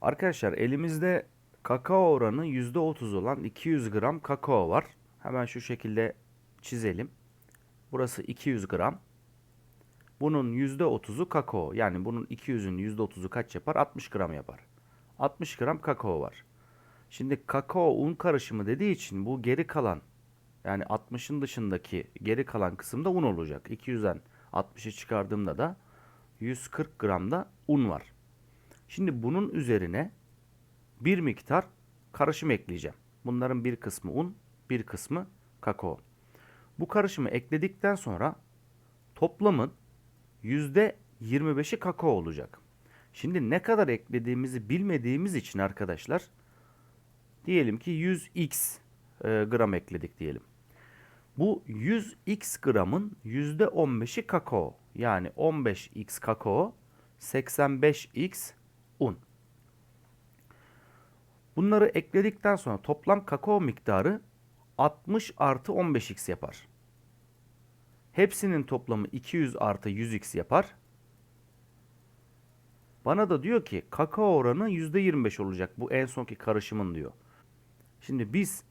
Arkadaşlar elimizde kakao oranı %30 olan 200 gram kakao var. Hemen şu şekilde çizelim. Burası 200 gram. Bunun %30'u kakao. Yani bunun 200'ün %30'u kaç yapar? 60 gram yapar. 60 gram kakao var. Şimdi kakao un karışımı dediği için bu geri kalan yani 60'ın dışındaki geri kalan kısımda un olacak. 200'den 60'ı çıkardığımda da 140 gram da un var. Şimdi bunun üzerine bir miktar karışım ekleyeceğim. Bunların bir kısmı un, bir kısmı kakao. Bu karışımı ekledikten sonra toplamın %25'i kakao olacak. Şimdi ne kadar eklediğimizi bilmediğimiz için arkadaşlar diyelim ki 100x e, gram ekledik diyelim. Bu 100x gramın %15'i kakao. Yani 15x kakao, 85x un. Bunları ekledikten sonra toplam kakao miktarı 60 artı 15x yapar. Hepsinin toplamı 200 artı 100x yapar. Bana da diyor ki kakao oranı %25 olacak bu en sonki karışımın diyor. Şimdi biz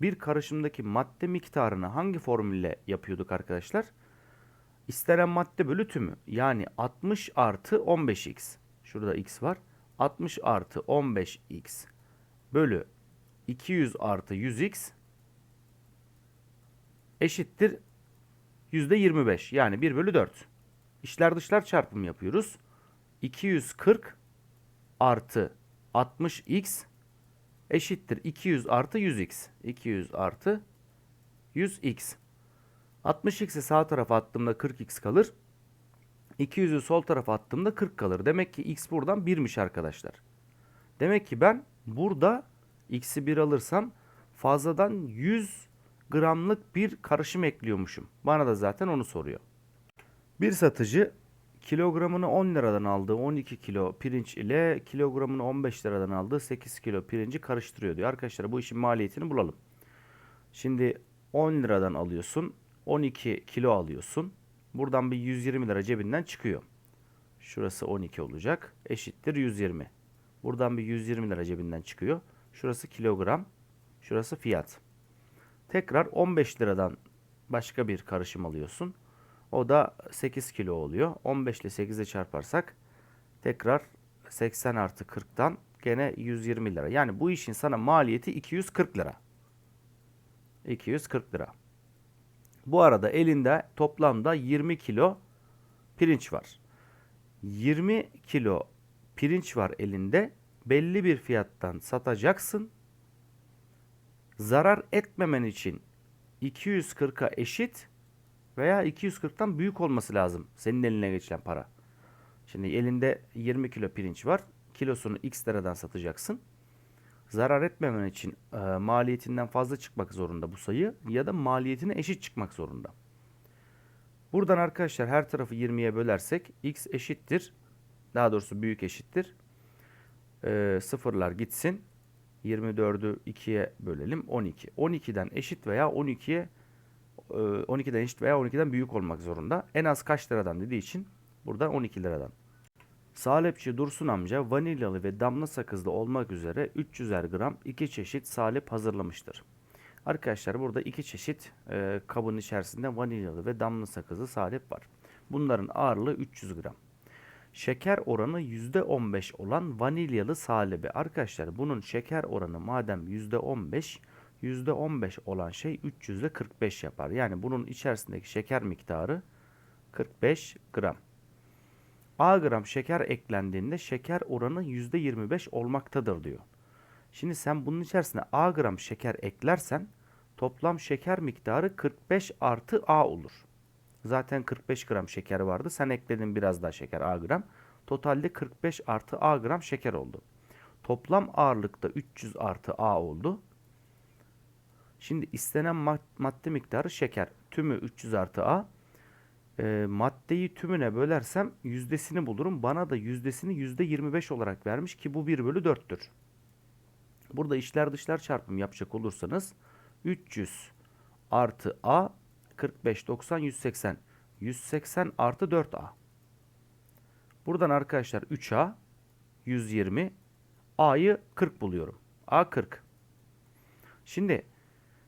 bir karışımdaki madde miktarını hangi formülle yapıyorduk arkadaşlar? İstenen madde bölü tümü. Yani 60 artı 15x. Şurada x var. 60 artı 15x bölü 200 artı 100x eşittir %25. Yani 1 bölü 4. İşler dışlar çarpımı yapıyoruz. 240 artı 60x eşittir 200 artı 100x. 200 artı 100x. 60x'i sağ tarafa attığımda 40x kalır. 200'ü sol tarafa attığımda 40 kalır. Demek ki x buradan 1'miş arkadaşlar. Demek ki ben burada x'i 1 alırsam fazladan 100 gramlık bir karışım ekliyormuşum. Bana da zaten onu soruyor. Bir satıcı kilogramını 10 liradan aldığı 12 kilo pirinç ile kilogramını 15 liradan aldığı 8 kilo pirinci karıştırıyor diyor. Arkadaşlar bu işin maliyetini bulalım. Şimdi 10 liradan alıyorsun. 12 kilo alıyorsun. Buradan bir 120 lira cebinden çıkıyor. Şurası 12 olacak. Eşittir 120. Buradan bir 120 lira cebinden çıkıyor. Şurası kilogram. Şurası fiyat. Tekrar 15 liradan başka bir karışım alıyorsun. O da 8 kilo oluyor. 15 ile 8'e çarparsak tekrar 80 artı 40'tan gene 120 lira. Yani bu işin sana maliyeti 240 lira. 240 lira. Bu arada elinde toplamda 20 kilo pirinç var. 20 kilo pirinç var elinde. Belli bir fiyattan satacaksın. Zarar etmemen için 240'a eşit veya 240'tan büyük olması lazım senin eline geçen para. Şimdi elinde 20 kilo pirinç var. Kilosunu x liradan satacaksın. Zarar etmemen için e, maliyetinden fazla çıkmak zorunda bu sayı ya da maliyetine eşit çıkmak zorunda. Buradan arkadaşlar her tarafı 20'ye bölersek x eşittir. Daha doğrusu büyük eşittir. E, sıfırlar gitsin. 24'ü 2'ye bölelim 12. 12'den eşit veya 12'ye 12'den eşit veya 12'den büyük olmak zorunda. En az kaç liradan dediği için buradan 12 liradan. Salepçi Dursun amca vanilyalı ve damla sakızlı olmak üzere 300'er gram iki çeşit salep hazırlamıştır. Arkadaşlar burada iki çeşit e, kabın içerisinde vanilyalı ve damla sakızlı salep var. Bunların ağırlığı 300 gram. Şeker oranı %15 olan vanilyalı salebi. Arkadaşlar bunun şeker oranı madem %15 %15 olan şey 300 ile 45 yapar. Yani bunun içerisindeki şeker miktarı 45 gram. A gram şeker eklendiğinde şeker oranı %25 olmaktadır diyor. Şimdi sen bunun içerisine A gram şeker eklersen toplam şeker miktarı 45 artı A olur. Zaten 45 gram şeker vardı. Sen ekledin biraz daha şeker A gram. Totalde 45 artı A gram şeker oldu. Toplam ağırlıkta 300 artı A oldu. Şimdi istenen madde miktarı şeker. Tümü 300 artı A. E, maddeyi tümüne bölersem yüzdesini bulurum. Bana da yüzdesini %25 olarak vermiş ki bu 1 bölü 4'tür. Burada işler dışlar çarpım yapacak olursanız 300 artı A 45 90 180 180 artı 4A Buradan arkadaşlar 3A 120 A'yı 40 buluyorum. A 40. Şimdi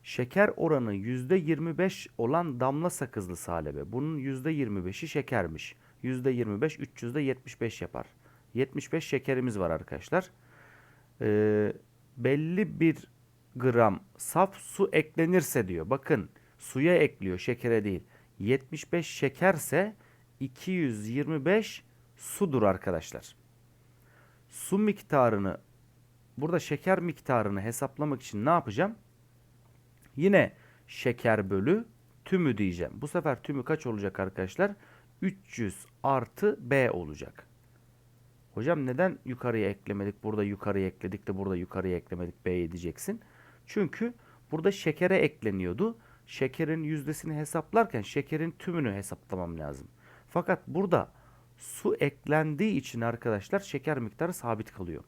şeker oranı %25 olan damla sakızlı salebe. Bunun %25'i şekermiş. %25 300'de 75 yapar. 75 şekerimiz var arkadaşlar. Ee, belli bir gram saf su eklenirse diyor. Bakın suya ekliyor şekere değil. 75 şekerse 225 sudur arkadaşlar. Su miktarını burada şeker miktarını hesaplamak için ne yapacağım? Yine şeker bölü tümü diyeceğim. Bu sefer tümü kaç olacak arkadaşlar? 300 artı B olacak. Hocam neden yukarıya eklemedik? Burada yukarıya ekledik de burada yukarıya eklemedik B'yi diyeceksin. Çünkü burada şekere ekleniyordu. Şekerin yüzdesini hesaplarken şekerin tümünü hesaplamam lazım. Fakat burada su eklendiği için arkadaşlar şeker miktarı sabit kalıyor.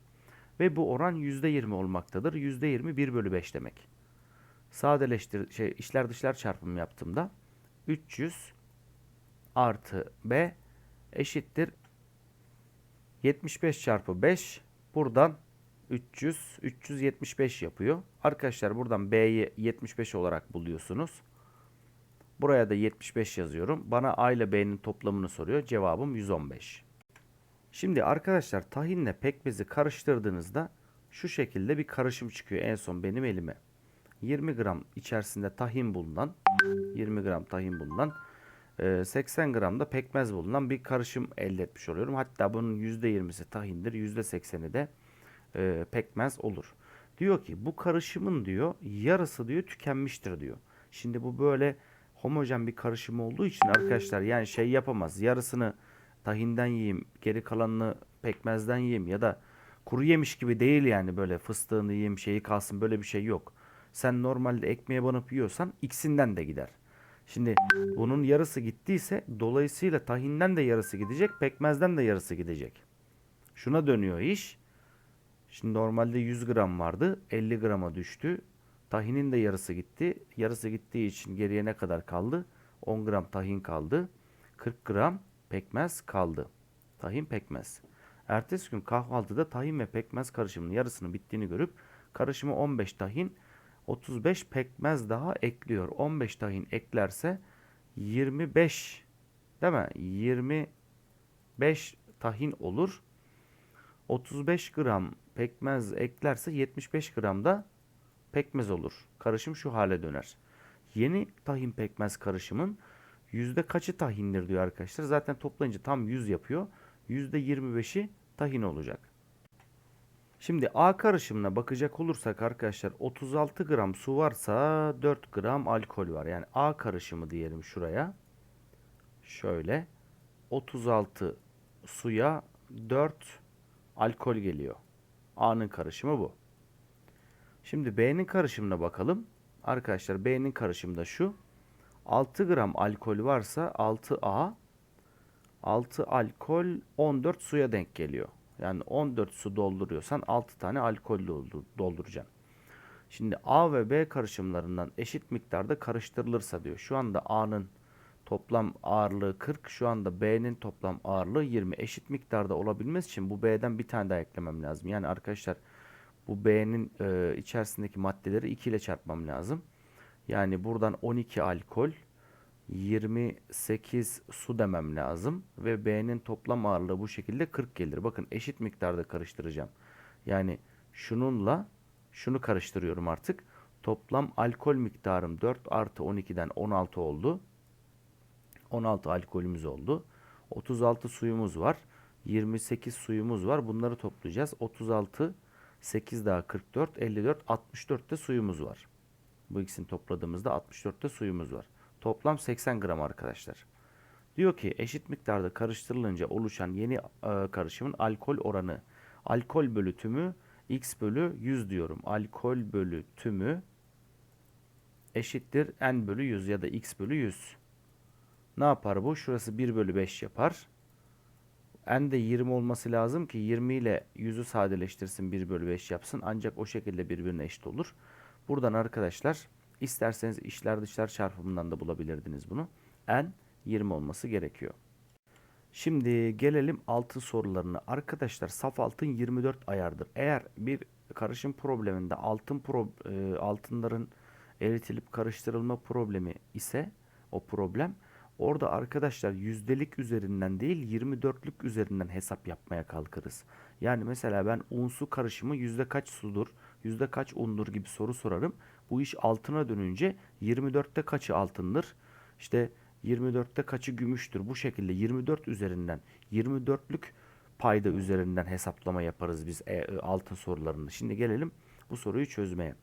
Ve bu oran %20 olmaktadır. %20 1 bölü 5 demek. Sadeleştir, şey, içler dışlar çarpımı yaptığımda 300 artı B eşittir 75 çarpı 5 buradan 300 375 yapıyor. Arkadaşlar buradan B'yi 75 olarak buluyorsunuz. Buraya da 75 yazıyorum. Bana A ile B'nin toplamını soruyor. Cevabım 115. Şimdi arkadaşlar tahinle pekmezi karıştırdığınızda şu şekilde bir karışım çıkıyor en son benim elime. 20 gram içerisinde tahin bulunan 20 gram tahin bulunan e, 80 gram da pekmez bulunan bir karışım elde etmiş oluyorum. Hatta bunun %20'si tahindir, %80'i de e, pekmez olur. Diyor ki bu karışımın diyor yarısı diyor tükenmiştir diyor. Şimdi bu böyle homojen bir karışım olduğu için arkadaşlar yani şey yapamaz. Yarısını tahinden yiyeyim, geri kalanını pekmezden yiyeyim ya da kuru yemiş gibi değil yani böyle fıstığını yiyeyim şeyi kalsın böyle bir şey yok. Sen normalde ekmeğe banıp yiyorsan ikisinden de gider. Şimdi bunun yarısı gittiyse dolayısıyla tahinden de yarısı gidecek, pekmezden de yarısı gidecek. Şuna dönüyor iş. Şimdi normalde 100 gram vardı, 50 grama düştü. Tahinin de yarısı gitti. Yarısı gittiği için geriye ne kadar kaldı? 10 gram tahin kaldı. 40 gram pekmez kaldı. Tahin pekmez. Ertesi gün kahvaltıda tahin ve pekmez karışımının yarısının bittiğini görüp karışımı 15 tahin 35 pekmez daha ekliyor. 15 tahin eklerse 25 değil mi? 25 tahin olur. 35 gram pekmez eklerse 75 gram da pekmez olur. Karışım şu hale döner. Yeni tahin pekmez karışımın yüzde kaçı tahindir diyor arkadaşlar. Zaten toplayınca tam 100 yapıyor. Yüzde 25'i tahin olacak. Şimdi A karışımına bakacak olursak arkadaşlar 36 gram su varsa 4 gram alkol var. Yani A karışımı diyelim şuraya. Şöyle 36 suya 4 alkol geliyor. A'nın karışımı bu. Şimdi B'nin karışımına bakalım. Arkadaşlar B'nin karışımı da şu. 6 gram alkol varsa 6A 6 alkol 14 suya denk geliyor. Yani 14 su dolduruyorsan 6 tane alkol doldur, dolduracaksın. Şimdi A ve B karışımlarından eşit miktarda karıştırılırsa diyor. Şu anda A'nın toplam ağırlığı 40. Şu anda B'nin toplam ağırlığı 20. Eşit miktarda olabilmesi için bu B'den bir tane daha eklemem lazım. Yani arkadaşlar bu B'nin e, içerisindeki maddeleri 2 ile çarpmam lazım. Yani buradan 12 alkol 28 su demem lazım ve B'nin toplam ağırlığı bu şekilde 40 gelir. Bakın eşit miktarda karıştıracağım. Yani şununla şunu karıştırıyorum artık. Toplam alkol miktarım 4 artı 12'den 16 oldu. 16 alkolümüz oldu. 36 suyumuz var. 28 suyumuz var. Bunları toplayacağız. 36 8 daha 44 54 64 de suyumuz var. Bu ikisini topladığımızda 64 de suyumuz var. Toplam 80 gram arkadaşlar. Diyor ki eşit miktarda karıştırılınca oluşan yeni e, karışımın alkol oranı alkol bölü tümü x bölü 100 diyorum. Alkol bölü tümü eşittir n bölü 100 ya da x bölü 100. Ne yapar bu? Şurası 1 bölü 5 yapar. N de 20 olması lazım ki 20 ile 100'ü sadeleştirsin 1 bölü 5 yapsın. Ancak o şekilde birbirine eşit olur. Buradan arkadaşlar isterseniz içler dışlar çarpımından da bulabilirdiniz bunu. N 20 olması gerekiyor. Şimdi gelelim altın sorularına. Arkadaşlar saf altın 24 ayardır. Eğer bir karışım probleminde altın pro, e, altınların eritilip karıştırılma problemi ise o problem orada arkadaşlar yüzdelik üzerinden değil 24'lük üzerinden hesap yapmaya kalkarız. Yani mesela ben un su karışımı yüzde kaç sudur, yüzde kaç undur gibi soru sorarım. Bu iş altına dönünce 24'te kaçı altındır? İşte 24'te kaçı gümüştür? Bu şekilde 24 üzerinden 24'lük payda üzerinden hesaplama yaparız biz e, e, altın sorularında. Şimdi gelelim bu soruyu çözmeye.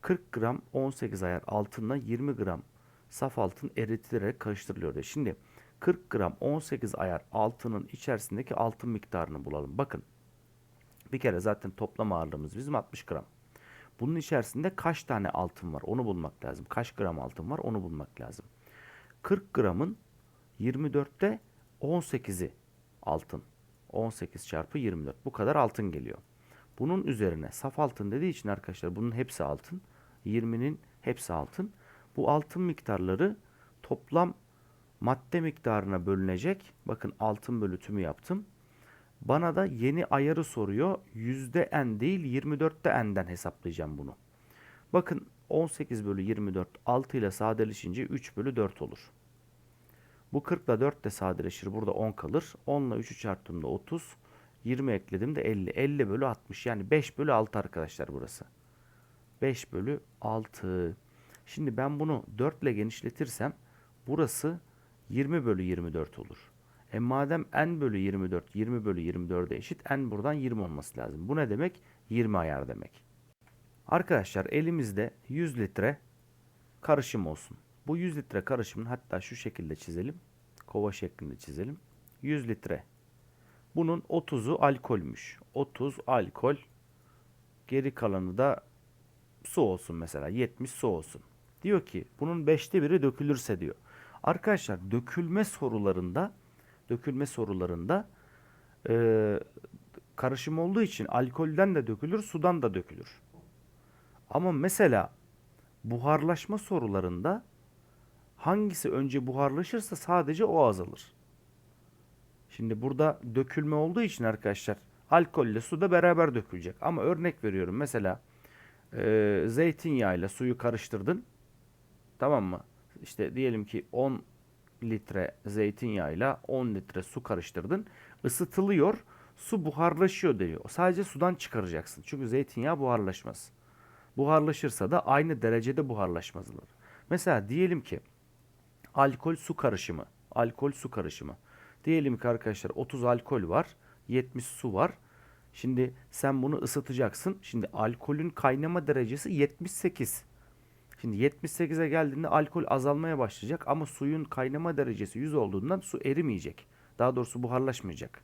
40 gram 18 ayar altınla 20 gram saf altın eritilerek karıştırılıyor. Şimdi 40 gram 18 ayar altının içerisindeki altın miktarını bulalım. Bakın bir kere zaten toplam ağırlığımız bizim 60 gram. Bunun içerisinde kaç tane altın var onu bulmak lazım. Kaç gram altın var onu bulmak lazım. 40 gramın 24'te 18'i altın. 18 çarpı 24. Bu kadar altın geliyor. Bunun üzerine saf altın dediği için arkadaşlar bunun hepsi altın. 20'nin hepsi altın. Bu altın miktarları toplam madde miktarına bölünecek. Bakın altın bölütümü yaptım. Bana da yeni ayarı soruyor. Yüzde n değil 24'te n'den hesaplayacağım bunu. Bakın 18 bölü 24 6 ile sadeleşince 3 bölü 4 olur. Bu 40 ile 4 de sadeleşir. Burada 10 kalır. 10 ile 3'ü çarptığımda 30. 20 ekledim de 50. 50 bölü 60. Yani 5 bölü 6 arkadaşlar burası. 5 bölü 6. Şimdi ben bunu 4 ile genişletirsem burası 20 bölü 24 olur. E madem n bölü 24 20 bölü 24'e eşit n buradan 20 olması lazım. Bu ne demek? 20 ayar demek. Arkadaşlar elimizde 100 litre karışım olsun. Bu 100 litre karışımın hatta şu şekilde çizelim. Kova şeklinde çizelim. 100 litre. Bunun 30'u alkolmüş. 30 alkol. Geri kalanı da su olsun mesela. 70 su olsun. Diyor ki bunun 5'te biri dökülürse diyor. Arkadaşlar dökülme sorularında dökülme sorularında e, karışım olduğu için alkolden de dökülür, sudan da dökülür. Ama mesela buharlaşma sorularında hangisi önce buharlaşırsa sadece o azalır. Şimdi burada dökülme olduğu için arkadaşlar alkolle su da beraber dökülecek. Ama örnek veriyorum mesela e, zeytinyağıyla suyu karıştırdın. Tamam mı? İşte diyelim ki 10 litre zeytinyağıyla 10 litre su karıştırdın. Isıtılıyor. Su buharlaşıyor diyor. Sadece sudan çıkaracaksın. Çünkü zeytinyağı buharlaşmaz. Buharlaşırsa da aynı derecede buharlaşmazlar. Mesela diyelim ki alkol su karışımı. Alkol su karışımı. Diyelim ki arkadaşlar 30 alkol var. 70 su var. Şimdi sen bunu ısıtacaksın. Şimdi alkolün kaynama derecesi 78. Şimdi 78'e geldiğinde alkol azalmaya başlayacak ama suyun kaynama derecesi 100 olduğundan su erimeyecek. Daha doğrusu buharlaşmayacak.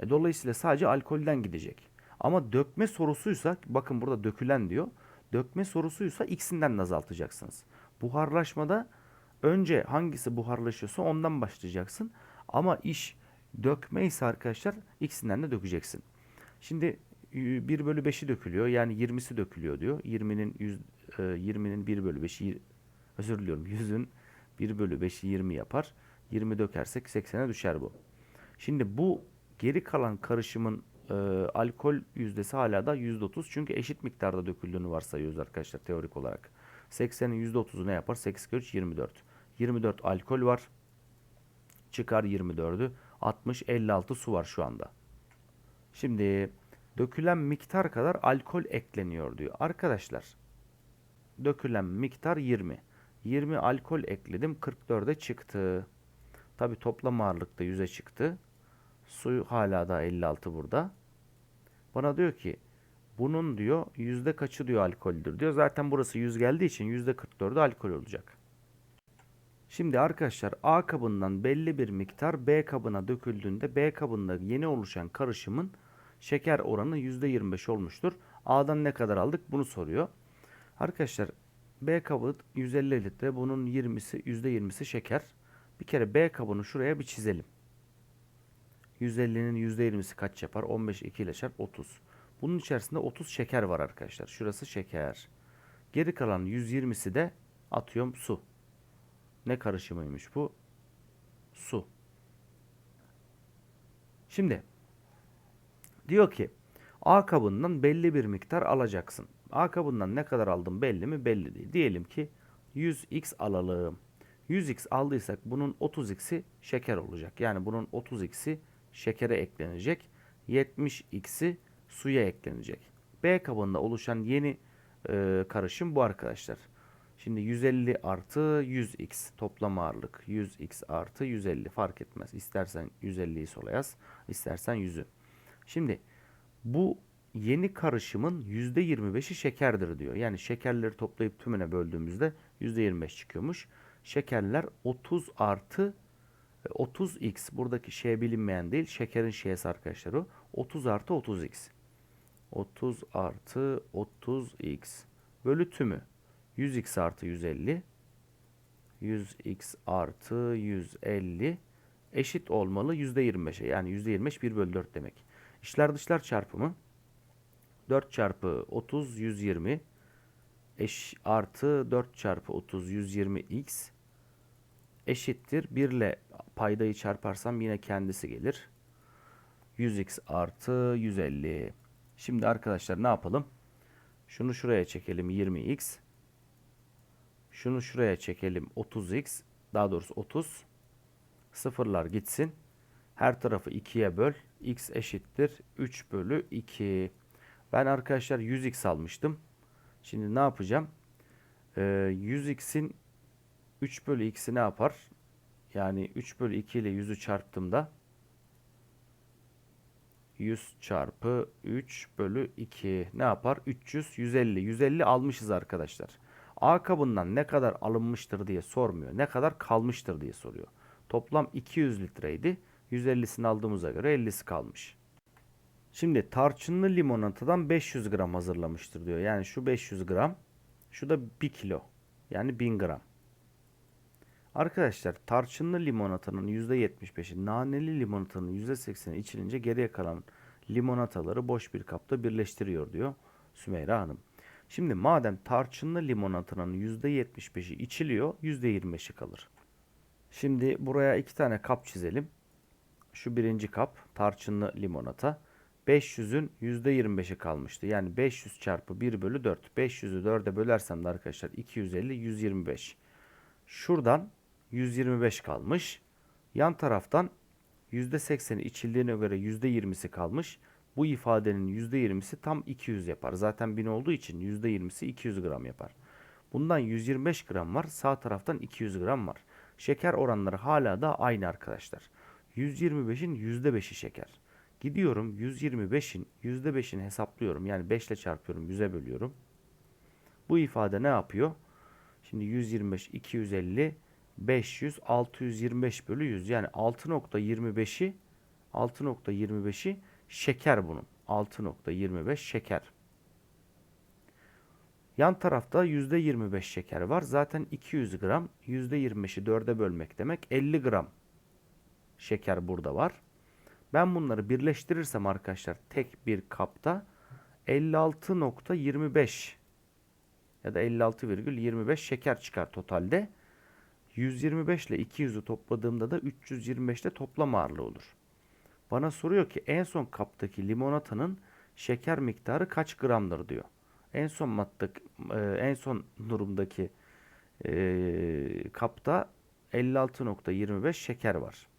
E, dolayısıyla sadece alkolden gidecek. Ama dökme sorusuysa bakın burada dökülen diyor. Dökme sorusuysa ikisinden de azaltacaksınız. Buharlaşmada önce hangisi buharlaşıyorsa ondan başlayacaksın. Ama iş dökme ise arkadaşlar ikisinden de dökeceksin. Şimdi 1 bölü 5'i dökülüyor. Yani 20'si dökülüyor diyor. 20'nin 100, 20'nin 1 bölü 5'i özür diliyorum 100'ün 1 bölü 5'i 20 yapar. 20 dökersek 80'e düşer bu. Şimdi bu geri kalan karışımın e, alkol yüzdesi hala da %30. Çünkü eşit miktarda döküldüğünü varsayıyoruz arkadaşlar teorik olarak. 80'in %30'u ne yapar? 8 kere 3 24. 24 alkol var. Çıkar 24'ü. 60 56 su var şu anda. Şimdi dökülen miktar kadar alkol ekleniyor diyor. Arkadaşlar dökülen miktar 20. 20 alkol ekledim 44'e çıktı. Tabi toplam ağırlıkta 100'e çıktı. Suyu hala da 56 burada. Bana diyor ki bunun diyor yüzde kaçı diyor alkoldür diyor. Zaten burası 100 geldiği için yüzde 44'ü alkol olacak. Şimdi arkadaşlar A kabından belli bir miktar B kabına döküldüğünde B kabında yeni oluşan karışımın şeker oranı %25 olmuştur. A'dan ne kadar aldık bunu soruyor. Arkadaşlar B kabı 150 litre bunun 20'si %20'si şeker. Bir kere B kabını şuraya bir çizelim. 150'nin %20'si kaç yapar? 15 2 ile çarp 30. Bunun içerisinde 30 şeker var arkadaşlar. Şurası şeker. Geri kalan 120'si de atıyorum su. Ne karışımıymış bu? Su. Şimdi diyor ki A kabından belli bir miktar alacaksın. A kabından ne kadar aldın belli mi? Belli değil. Diyelim ki 100x alalım. 100x aldıysak bunun 30x'i şeker olacak. Yani bunun 30x'i şekere eklenecek. 70x'i suya eklenecek. B kabında oluşan yeni e, karışım bu arkadaşlar. Şimdi 150 artı 100x toplam ağırlık 100x artı 150 fark etmez. İstersen 150'yi sola yaz, istersen 100'ü. Şimdi bu yeni karışımın %25'i şekerdir diyor. Yani şekerleri toplayıp tümüne böldüğümüzde %25 çıkıyormuş. Şekerler 30 artı 30x buradaki şey bilinmeyen değil şekerin şeysi arkadaşlar o. 30 artı 30x. 30 artı 30x bölü tümü 100x artı 150 100x artı 150 eşit olmalı %25'e yani %25 1 bölü 4 demek. İşler dışlar çarpımı 4 çarpı 30 120 eş artı 4 çarpı 30 120x eşittir 1 ile paydayı çarparsam yine kendisi gelir. 100x artı 150. Şimdi arkadaşlar ne yapalım? Şunu şuraya çekelim 20x. Şunu şuraya çekelim 30x. Daha doğrusu 30. Sıfırlar gitsin. Her tarafı 2'ye böl. x eşittir 3 bölü 2. Ben arkadaşlar 100x almıştım. Şimdi ne yapacağım? Ee, 100x'in 3 bölü x'i ne yapar? Yani 3 bölü 2 ile 100'ü çarptığımda 100 çarpı 3 bölü 2 ne yapar? 300, 150. 150 almışız arkadaşlar. A kabından ne kadar alınmıştır diye sormuyor. Ne kadar kalmıştır diye soruyor. Toplam 200 litreydi. 150'sini aldığımıza göre 50'si kalmış. Şimdi tarçınlı limonatadan 500 gram hazırlamıştır diyor. Yani şu 500 gram, şu da 1 kilo. Yani 1000 gram. Arkadaşlar tarçınlı limonatanın %75'i, naneli limonatanın %80'i içilince geriye kalan limonataları boş bir kapta birleştiriyor diyor Sümeyra Hanım. Şimdi madem tarçınlı limonatanın %75'i içiliyor, %25'i kalır. Şimdi buraya iki tane kap çizelim. Şu birinci kap tarçınlı limonata. 500'ün %25'i kalmıştı. Yani 500 çarpı 1 bölü 4. 500'ü 4'e bölersem de arkadaşlar 250, 125. Şuradan 125 kalmış. Yan taraftan %80'i içildiğine göre %20'si kalmış. Bu ifadenin %20'si tam 200 yapar. Zaten 1000 olduğu için %20'si 200 gram yapar. Bundan 125 gram var. Sağ taraftan 200 gram var. Şeker oranları hala da aynı arkadaşlar. 125'in %5'i şeker. Gidiyorum 125'in %5'ini hesaplıyorum. Yani 5 ile çarpıyorum 100'e bölüyorum. Bu ifade ne yapıyor? Şimdi 125, 250, 500, 625 bölü 100. Yani 6.25'i 6.25'i şeker bunun. 6.25 şeker. Yan tarafta %25 şeker var. Zaten 200 gram. %25'i 4'e bölmek demek. 50 gram şeker burada var. Ben bunları birleştirirsem arkadaşlar tek bir kapta 56.25 ya da 56,25 şeker çıkar totalde. 125 ile 200'ü topladığımda da 325'te toplam ağırlığı olur. Bana soruyor ki en son kaptaki limonatanın şeker miktarı kaç gramdır diyor. En son madde, en son durumdaki e, kapta 56.25 şeker var.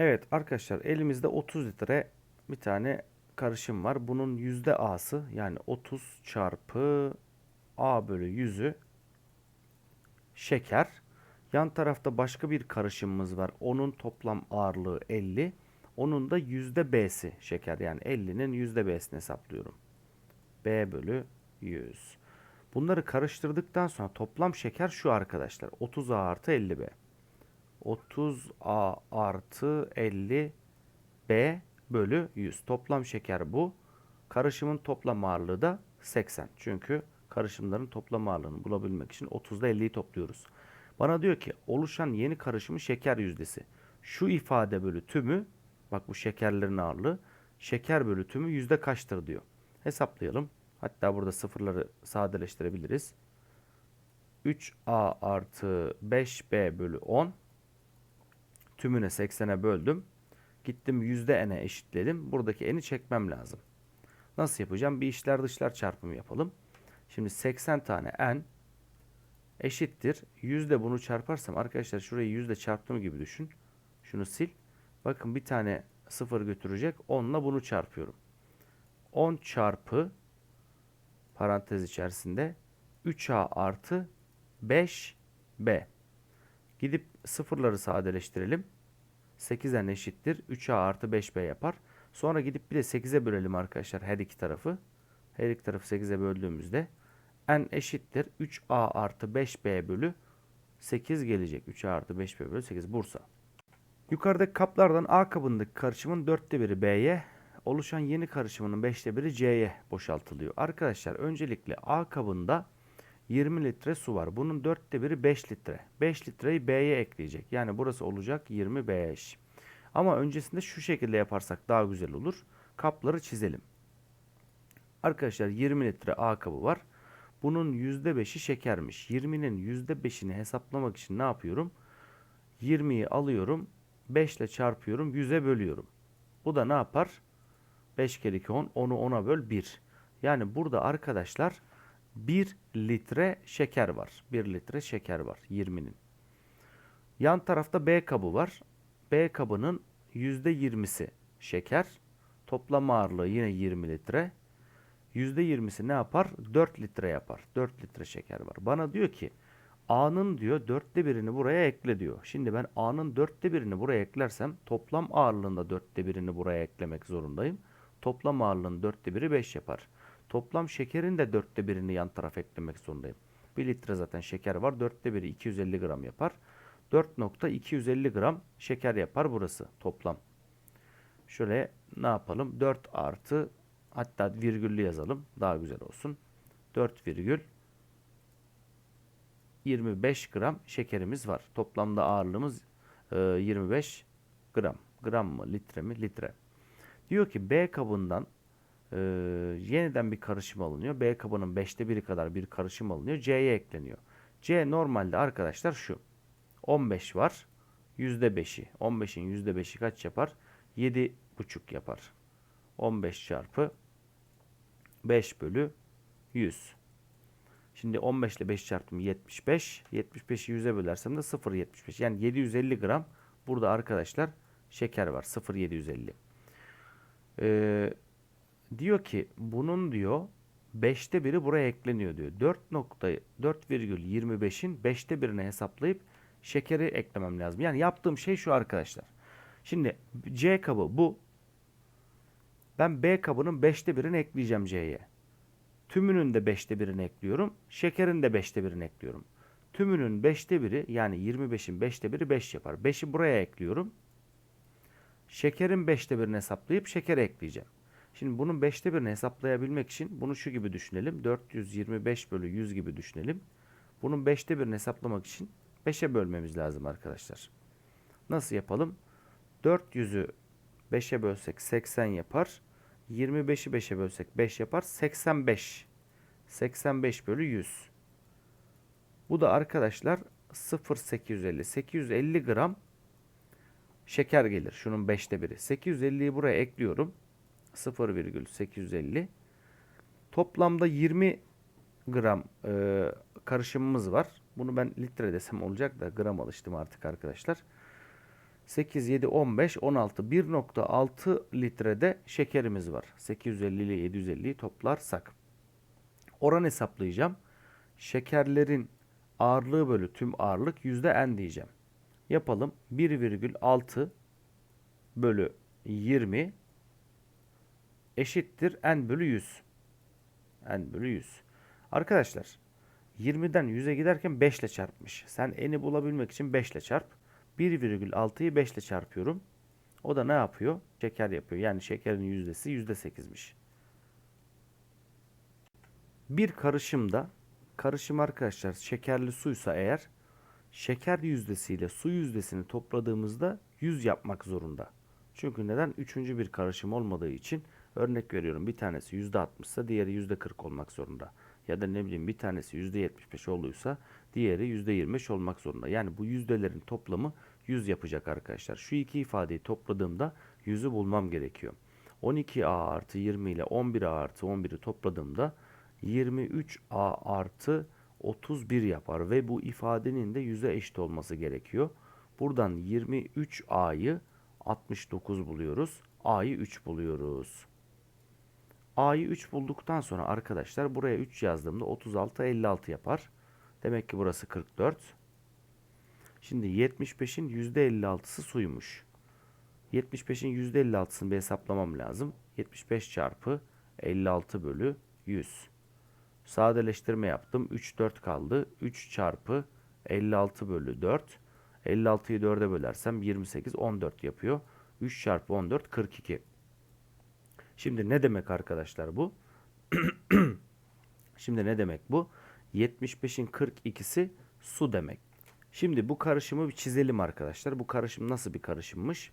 Evet arkadaşlar elimizde 30 litre bir tane karışım var. Bunun yüzde A'sı yani 30 çarpı A bölü 100'ü şeker. Yan tarafta başka bir karışımımız var. Onun toplam ağırlığı 50. Onun da yüzde B'si şeker. Yani 50'nin yüzde B'sini hesaplıyorum. B bölü 100. Bunları karıştırdıktan sonra toplam şeker şu arkadaşlar. 30A artı 50B. 30A artı 50B bölü 100. Toplam şeker bu. Karışımın toplam ağırlığı da 80. Çünkü karışımların toplam ağırlığını bulabilmek için 30'da 50'yi topluyoruz. Bana diyor ki oluşan yeni karışımın şeker yüzdesi. Şu ifade bölü tümü bak bu şekerlerin ağırlığı şeker bölü tümü yüzde kaçtır diyor. Hesaplayalım. Hatta burada sıfırları sadeleştirebiliriz. 3A artı 5B bölü 10 tümüne 80'e böldüm. Gittim yüzde n'e eşitledim. Buradaki n'i çekmem lazım. Nasıl yapacağım? Bir içler dışlar çarpımı yapalım. Şimdi 80 tane n eşittir. Yüzde bunu çarparsam arkadaşlar şurayı yüzde çarptığım gibi düşün. Şunu sil. Bakın bir tane sıfır götürecek. 10 ile bunu çarpıyorum. 10 çarpı parantez içerisinde 3a artı 5b. Gidip sıfırları sadeleştirelim. 8'den eşittir. 3a artı 5b yapar. Sonra gidip bir de 8'e bölelim arkadaşlar her iki tarafı. Her iki tarafı 8'e böldüğümüzde n eşittir. 3a artı 5b bölü 8 gelecek. 3a artı 5b bölü 8 Bursa. Yukarıdaki kaplardan A kabındaki karışımın dörtte biri B'ye, oluşan yeni karışımının beşte biri C'ye boşaltılıyor. Arkadaşlar öncelikle A kabında 20 litre su var. Bunun dörtte biri 5 litre. 5 litreyi B'ye ekleyecek. Yani burası olacak 20 5. Ama öncesinde şu şekilde yaparsak daha güzel olur. Kapları çizelim. Arkadaşlar 20 litre A kabı var. Bunun %5'i şekermiş. 20'nin %5'ini hesaplamak için ne yapıyorum? 20'yi alıyorum. 5 ile çarpıyorum. 100'e bölüyorum. Bu da ne yapar? 5 kere 2 10. 10'u 10'a böl 1. Yani burada arkadaşlar 1 litre şeker var. 1 litre şeker var 20'nin. Yan tarafta B kabı var. B kabının %20'si şeker. Toplam ağırlığı yine 20 litre. %20'si ne yapar? 4 litre yapar. 4 litre şeker var. Bana diyor ki A'nın diyor dörtte birini buraya ekle diyor. Şimdi ben A'nın dörtte birini buraya eklersem toplam ağırlığında dörtte birini buraya eklemek zorundayım. Toplam ağırlığın dörtte biri 5 yapar. Toplam şekerin de dörtte birini yan tarafa eklemek zorundayım. 1 litre zaten şeker var. Dörtte biri 250 gram yapar. 4.250 gram şeker yapar burası toplam. Şöyle ne yapalım? 4 artı hatta virgüllü yazalım. Daha güzel olsun. 4 virgül 25 gram şekerimiz var. Toplamda ağırlığımız e, 25 gram. Gram mı litre mi? Litre. Diyor ki B kabından e, yeniden bir karışım alınıyor. B kabının 5'te 1'i kadar bir karışım alınıyor. C'ye ekleniyor. C normalde arkadaşlar şu. 15 var. %5'i. 15'in %5'i kaç yapar? 7,5 yapar. 15 çarpı 5 bölü 100. Şimdi 15 ile 5 çarptım 75. 75'i 100'e bölersem de 0,75. Yani 750 gram burada arkadaşlar şeker var. 0,750. Ee, diyor ki bunun diyor 5'te biri buraya ekleniyor diyor. 4.4,25'in 5'te birini hesaplayıp şekeri eklemem lazım. Yani yaptığım şey şu arkadaşlar. Şimdi C kabı bu. Ben B kabının 5'te birini ekleyeceğim C'ye. Tümünün de 5'te birini ekliyorum. Şekerin de 5'te birini ekliyorum. Tümünün 5'te biri yani 25'in 5'te biri 5 yapar. 5'i buraya ekliyorum. Şekerin 5'te birini hesaplayıp şekeri ekleyeceğim. Şimdi bunun 5'te birini hesaplayabilmek için bunu şu gibi düşünelim. 425 bölü 100 gibi düşünelim. Bunun 5'te birini hesaplamak için 5'e bölmemiz lazım arkadaşlar. Nasıl yapalım? 400'ü 5'e bölsek 80 yapar. 25'i 5'e bölsek 5 yapar. 85. 85 bölü 100. Bu da arkadaşlar 0,850. 850 gram şeker gelir. Şunun 5'te biri. 850'yi buraya ekliyorum. 0,850. Toplamda 20 gram e, karışımımız var. Bunu ben litre desem olacak da gram alıştım artık arkadaşlar. 8, 7, 15, 16. 1.6 litrede şekerimiz var. 850 ile 750'yi toplarsak. Oran hesaplayacağım. Şekerlerin ağırlığı bölü tüm ağırlık yüzde n diyeceğim. Yapalım. 1,6 bölü 20 eşittir n bölü 100. n bölü 100. Arkadaşlar 20'den 100'e giderken 5 ile çarpmış. Sen n'i bulabilmek için 5 ile çarp. 1,6'yı 5 ile çarpıyorum. O da ne yapıyor? Şeker yapıyor. Yani şekerin yüzdesi %8'miş. Bir karışımda karışım arkadaşlar şekerli suysa eğer şeker yüzdesiyle su yüzdesini topladığımızda 100 yapmak zorunda. Çünkü neden? Üçüncü bir karışım olmadığı için örnek veriyorum bir tanesi %60 ise diğeri %40 olmak zorunda. Ya da ne bileyim bir tanesi %75 olduysa diğeri %25 olmak zorunda. Yani bu yüzdelerin toplamı 100 yapacak arkadaşlar. Şu iki ifadeyi topladığımda 100'ü bulmam gerekiyor. 12a artı 20 ile 11a artı 11'i topladığımda 23a artı 31 yapar ve bu ifadenin de 100'e eşit olması gerekiyor. Buradan 23a'yı 69 buluyoruz. A'yı 3 buluyoruz. A'yı 3 bulduktan sonra arkadaşlar buraya 3 yazdığımda 36 56 yapar. Demek ki burası 44. Şimdi 75'in %56'sı suymuş. 75'in %56'sını bir hesaplamam lazım. 75 çarpı 56 bölü 100. Sadeleştirme yaptım. 3 4 kaldı. 3 çarpı 56 bölü 4. 56'yı 4'e bölersem 28 14 yapıyor. 3 çarpı 14 42. Şimdi ne demek arkadaşlar bu? Şimdi ne demek bu? 75'in 42'si su demek. Şimdi bu karışımı bir çizelim arkadaşlar. Bu karışım nasıl bir karışımmış?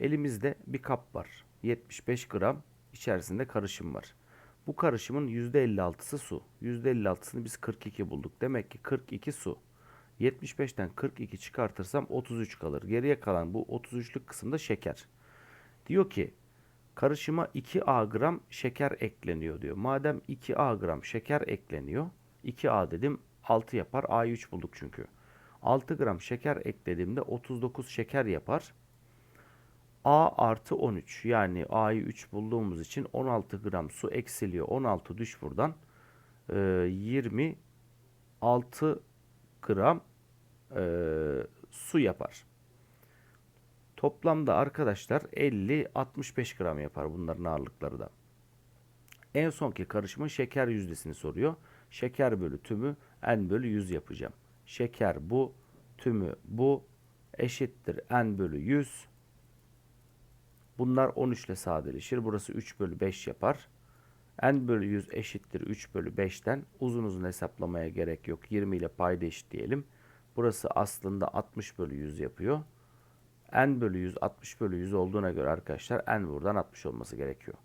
Elimizde bir kap var. 75 gram içerisinde karışım var. Bu karışımın %56'sı su. %56'sını biz 42 bulduk. Demek ki 42 su. 75'ten 42 çıkartırsam 33 kalır. Geriye kalan bu 33'lük kısımda şeker. Diyor ki karışıma 2A gram şeker ekleniyor diyor. Madem 2A gram şeker ekleniyor. 2A dedim 6 yapar. A'yı 3 bulduk çünkü. 6 gram şeker eklediğimde 39 şeker yapar. A artı 13 yani A'yı 3 bulduğumuz için 16 gram su eksiliyor. 16 düş buradan. Ee, 26 gram e, su yapar. Toplamda arkadaşlar 50-65 gram yapar bunların ağırlıkları da. En sonki karışımın şeker yüzdesini soruyor. Şeker bölü tümü n bölü 100 yapacağım. Şeker bu, tümü bu eşittir n bölü 100. Bunlar 13 ile sadeleşir. Burası 3 bölü 5 yapar. n bölü 100 eşittir 3 bölü 5'ten. Uzun uzun hesaplamaya gerek yok. 20 ile payda eşitleyelim. Burası aslında 60 bölü 100 yapıyor. N bölü 100 60 bölü 100 olduğuna göre arkadaşlar n buradan 60 olması gerekiyor.